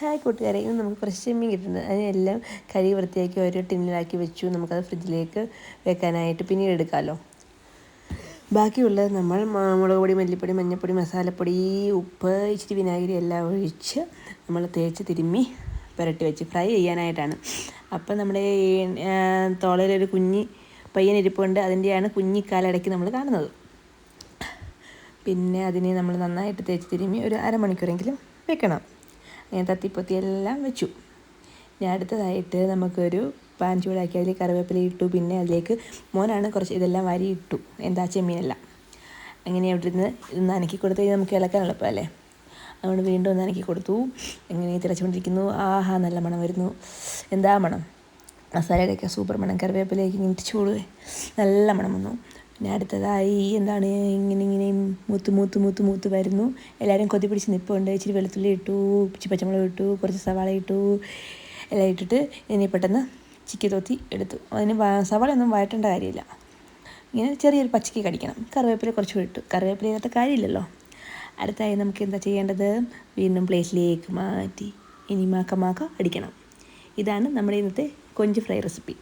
Hi കൂട്ടുകാരെ ഇന്ന് നമുക്ക് ഫ്രഷ് ചെമ്മീൻ കിട്ടുന്നത്. അതിനെല്ലാം കഴുകി വൃത്തിയാക്കി ഓരോ ടിന്നിലാക്കി വെച്ചു. നമുക്കത് ഫ്രിഡ്ജിലേക്ക് വെക്കാനായിട്ട് പിന്നീട് എടുക്കാമല്ലോ ബാക്കിയുള്ളത് നമ്മൾ മുളക് പൊടി മല്ലിപ്പൊടി മഞ്ഞൾപ്പൊടി മസാലപ്പൊടി ഉപ്പ് ഇച്ചിരി വിനാഗിരി എല്ലാം ഒഴിച്ച് നമ്മൾ തേച്ച് തിരുമ്മി പുരട്ടി വെച്ച് ഫ്രൈ ചെയ്യാനായിട്ടാണ്. അപ്പം നമ്മുടെ തോളയിലൊരു കുഞ്ഞി പയ്യൻ ഇരിപ്പുണ്ട് അതിന്റെയാണ് കുഞ്ഞിക്കാലടയ്ക്ക് നമ്മൾ കാണുന്നത്. പിന്നെ അതിനെ നമ്മൾ നന്നായിട്ട് തേച്ച് തിരുമ്മി ഒരു അരമണിക്കൂറെങ്കിലും വെക്കണം. അങ്ങനെ തത്തിപ്പത്തിയെല്ലാം വെച്ചു. ഞാൻ അടുത്തതായിട്ട് നമുക്കൊരു പാൻ ചൂടാക്കി അതിൽ കറിവേപ്പില ഇട്ടു. പിന്നെ അതിലേക്ക് മോനാണ് കുറച്ച് ഇതെല്ലാം വാരി ഇട്ടു. എന്താ ചെമ്മീനെല്ലാം. അങ്ങനെ അവിടെ ഇരുന്ന് ഇന്ന് അനക്കി കൊടുത്ത് നമുക്ക് ഇളക്കാൻ എളുപ്പമല്ലേ? അതുകൊണ്ട് വീണ്ടും ഒന്ന് അനക്കി കൊടുത്തു. എങ്ങനെ തിളച്ചുകൊണ്ടിരിക്കുന്നു. ആഹാ നല്ല മണം വരുന്നു. എന്താ മണം? മസാലയുടെയൊക്കെ സൂപ്പർ മണം. കറിവേപ്പിലേക്ക് ഇങ്ങനെ ചൂട്. നല്ല മണം വന്നു. പിന്നെ അടുത്തതായി എന്താണ് ഇങ്ങനെ ഇങ്ങനെ മൂത്ത് മൂത്ത് മൂത്ത് മൂത്ത് വരുന്നു. എല്ലാവരും കൊതി പിടിച്ച് നിൽപ്പുണ്ട് ഇച്ചിരി വെളുത്തുള്ളി ഇട്ടു ഇച്ചിരി പച്ചമുളക് ഇട്ടു കുറച്ച് സവാള ഇട്ടു എല്ലാം ഇട്ടിട്ട് ഇനി പെട്ടെന്ന് ചിക്കി തോത്തി എടുത്തു. അതിന് സവാള ഒന്നും വഴറ്റേണ്ട കാര്യമില്ല. ഇങ്ങനെ ചെറിയൊരു പച്ചക്ക് കടിക്കണം. കറിവേപ്പില കുറച്ച് ഇട്ടു. കറിവേപ്പില ഇല്ലാത്ത കാര്യമില്ലല്ലോ. അടുത്തായി നമുക്ക് എന്താ ചെയ്യേണ്ടത്? വീണ്ടും പ്ലേറ്റിലേക്ക് മാറ്റി ഇനി മാക്ക മാക്ക അടിക്കണം. ഇതാണ് നമ്മുടെ ഇന്നത്തെ കൊഞ്ച് ഫ്രൈ റെസിപ്പി.